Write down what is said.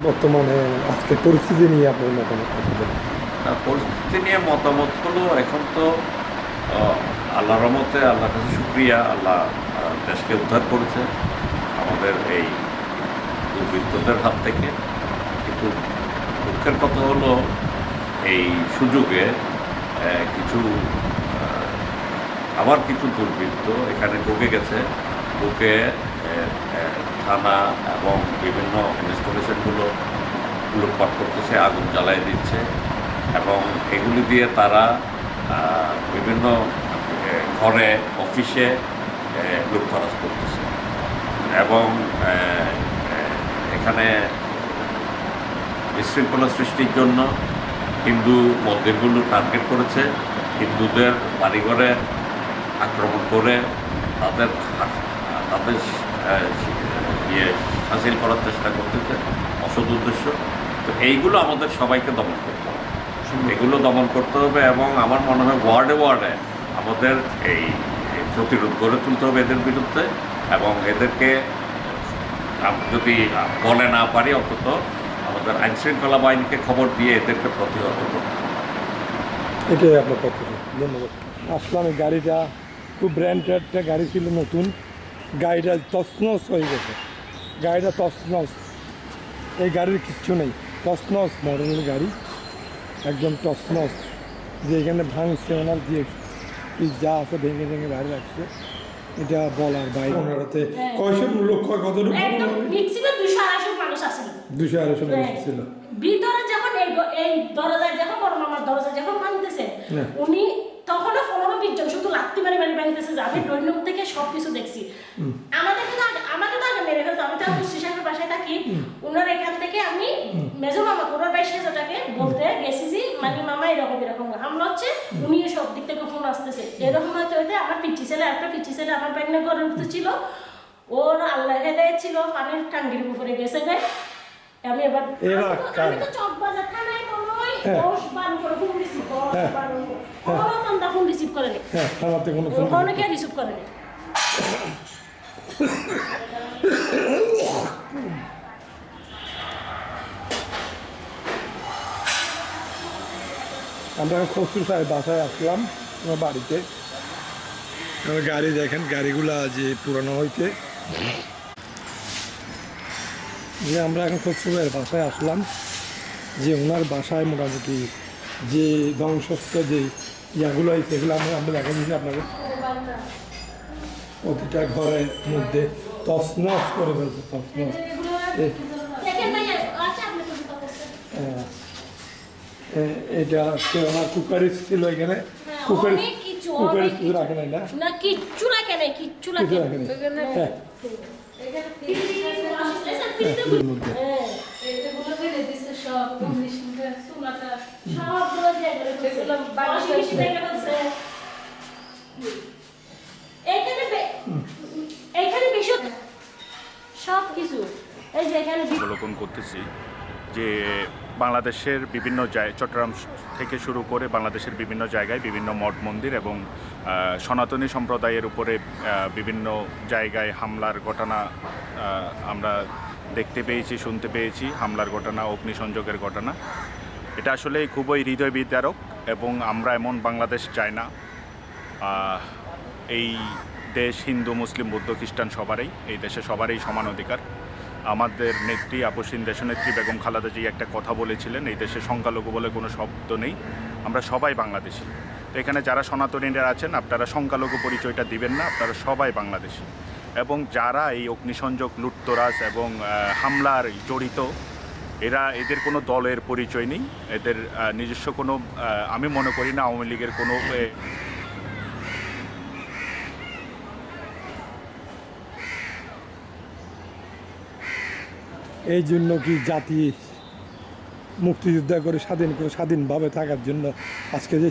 বর্তমানে আজকে পরিস্থিতি নিয়ে আপনার মতামত আর পরিস্থিতি নিয়ে মতামত হলো এখন তো আহ, আল্লাহর রহমতে আল্লাহর কাছে শুক্রিয়া আল্লাহ দেশকে উদ্ধার করেছে। আমাদের এই দুর্বৃত্তদের হাত থেকে। কিন্তু দুঃখের কথা হলো এই সুযোগে কিছু আবার কিছু দুর্বৃত্ত এখানে ঢুকে গেছে। আহ, থানা এবং বিভিন্ন ইনস্টলেশনগুলো লুটপাট করতেছে আগুন জ্বালায় দিচ্ছে এবং এগুলি দিয়ে তারা বিভিন্ন ঘরে অফিসে আহ, লুটতরাজ করতেছে এবং এখানে বিশৃঙ্খলা সৃষ্টির জন্য হিন্দু মন্দিরগুলো টার্গেট করেছে। হিন্দুদের বাড়িঘরে আক্রমণ করে তাদের তাদের ইয়ে হাসিল করার চেষ্টা করতেছে, অসৎ উদ্দেশ্য। তো এইগুলো আমাদের সবাইকে দমন করতে হবে। এগুলো দমন করতে হবে এবং আমার মনে হয় ওয়ার্ডে ওয়ার্ডে আমাদের এই প্রতিরোধ গড়ে তুলতে হবে এদের বিরুদ্ধে এবং এদেরকে যদি বলে না পারি অন্তত আমাদের আইন শৃঙ্খলা বাহিনীকে খবর দিয়ে এদেরকে প্রতিহত করতে হবে। এটাই আপনার পক্ষে ধন্যবাদ। গাড়িটা। খুব ব্র্যান্ডেড একটা গাড়ি ছিল নতুন। গাড়িটা তসনস হয়ে গেছে। গাড়িটা তসনস এই গাড়ির কিচ্ছু নেই। তসনস মডেলের গাড়ি। একদম তসনস যে এখানে ভাঙছে ওনার দিয়ে কি যা আছে ভেঙে ভেঙে বাইরে রাখছে এটা বলার বাইরে ওনারাতে কয়শো লোক কয় কতটুকু দুশো আড়াইশো মানুষ আসেন দুশো আড়াইশো মানুষ ছিল। ভিতরে যখন এই দরজায় যখন বড় মামার দরজা যখন ভাঙতেছে হ্যাঁ। উনি তখনও পনেরো বিশ ভাঙতেছে যে আমি ড্রয়িং থেকে সব কিছু দেখছি আমাদের তো আমাকে তো আগে মেরে ফেলতো। আমি তো এখন শ্রীসাগর বাসায় থাকি। ওনার এখান থেকে আমি মেজো মামা ওনার বাই সেজোটাকে বলতে গেছি যে মানে মামা এরকম এরকম আমরা হচ্ছে উনি সব দিক থেকে ফোন আসতেছে। এরকম হতে হতে আমার পিচ্ছি ছেলে একটা পিচ্ছি ছেলে আমার ব্যাগনে ঘরের ভিতরে ছিল। ওর আল্লাহ হেদায় ছিল পানির টাঙ্গির উপরে গেছে গায়ে আমি এবার আমি তো- চক বাজার থানায় মনে হয়। হ্যাঁ। হ্যাঁ। আমার খসরু সাহেব বাসায় আসলাম আমার বাড়িতে। আমার গাড়ি দেখেন গাড়িগুলা যে পুরানো হয়েছে যে আমরা এখন খসরু ভাইয়ের বাসায় আসলাম। যে ওনার বাসায় মোটামুটি যে ধ্বংসস্ত যে ইয়াগুলো হয়েছে এগুলো আমরা আমরা দেখা দিচ্ছি আপনাকে। প্রতিটা ঘরের মধ্যে তসনস করে ফেলছে তসনস হ্যাঁ। এটা হচ্ছে আমার কুকারিস ছিল এখানে। হ্যাঁ, কুকারিস কিছু, কুকারিস কিছু রাখে নাই না? কিচ্ছু রাখে নাই কিচ্ছু রাখে নাই। হ্যাঁ। অবলোকন করতেছি যে বাংলাদেশের বিভিন্ন জায়গায় চট্টগ্রাম থেকে শুরু করে বাংলাদেশের বিভিন্ন জায়গায় বিভিন্ন মঠ মন্দির এবং সনাতনী সম্প্রদায়ের উপরে বিভিন্ন জায়গায় হামলার ঘটনা আমরা দেখতে পেয়েছি, শুনতে পেয়েছি, হামলার ঘটনা, অগ্নিসংযোগের ঘটনা। এটা আসলে খুবই হৃদয় বিদারক এবং আমরা এমন বাংলাদেশ চাই না। এই দেশ হিন্দু, মুসলিম, বৌদ্ধ, খ্রিস্টান সবারই, এই দেশে সবারই সমান অধিকার। আমাদের নেত্রী, আপসীন দেশনেত্রী বেগম খালাদা জি একটা কথা বলেছিলেন, এই দেশে সংখ্যালঘু বলে কোনো শব্দ নেই। আমরা সবাই বাংলাদেশি। তো এখানে যারা সনাতনীরা আছেন, আপনারা সংখ্যালঘু পরিচয়টা দিবেন না, আপনারা সবাই বাংলাদেশি। এবং যারা এই অগ্নিসংযোগ, লুটতরাজ এবং হামলার জড়িত, এরা এদের কোনো দলের পরিচয় নেই। এদের নিজস্ব কোনো আমি মনে করি না আওয়ামী লীগের কোনো এই জন্য কি জাতি মুক্তিযুদ্ধ করে স্বাধীন করে স্বাধীনভাবে থাকার জন্য আজকে যে